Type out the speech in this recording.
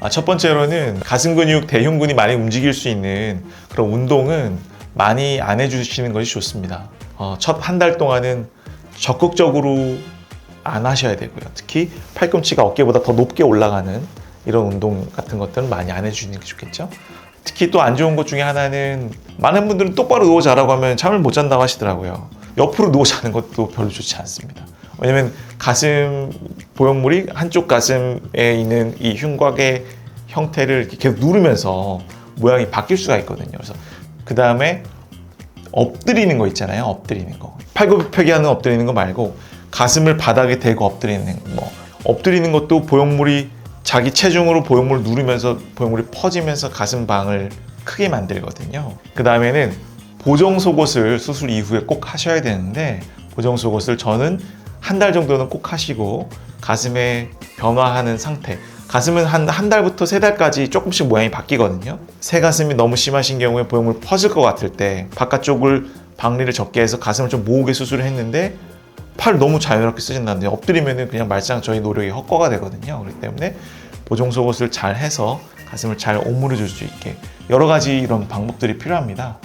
아, 첫 번째로는 가슴 근육, 대흉근이 많이 움직일 수 있는 그런 운동은 많이 안 해주시는 것이 좋습니다. 어, 첫 한 달 동안은 적극적으로 안 하셔야 되고요. 특히 팔꿈치가 어깨보다 더 높게 올라가는 이런 운동 같은 것들은 많이 안 해주시는 게 좋겠죠. 특히 또 안 좋은 것 중에 하나는 많은 분들은 똑바로 누워 자라고 하면 잠을 못 잔다고 하시더라고요. 옆으로 누워 자는 것도 별로 좋지 않습니다. 왜냐면 가슴 보형물이 한쪽 가슴에 있는 이 흉곽의 형태를 계속 누르면서 모양이 바뀔 수가 있거든요. 그래서 그 다음에 엎드리는 거 있잖아요. 엎드리는 거. 팔굽혀펴기 하는 엎드리는 거 말고 가슴을 바닥에 대고 엎드리는 뭐 엎드리는 것도 보형물이 자기 체중으로 보형물을 누르면서 보형물이 퍼지면서 가슴 방을 크게 만들거든요. 그 다음에는 보정 속옷을 수술 이후에 꼭 하셔야 되는데 보정 속옷을 저는 한 달 정도는 꼭 하시고 가슴에 변화하는 상태. 가슴은 한, 한 달부터 세 달까지 조금씩 모양이 바뀌거든요. 새 가슴이 너무 심하신 경우에 보형물 퍼질 것 같을 때 바깥쪽을 박리를 적게 해서 가슴을 좀 모으게 수술을 했는데 팔 너무 자유롭게 쓰신다는데 엎드리면은 그냥 말짱 저희 노력이 헛거가 되거든요. 그렇기 때문에 보정 속옷을 잘 해서 가슴을 잘 오므려 줄 수 있게 여러 가지 이런 방법들이 필요합니다.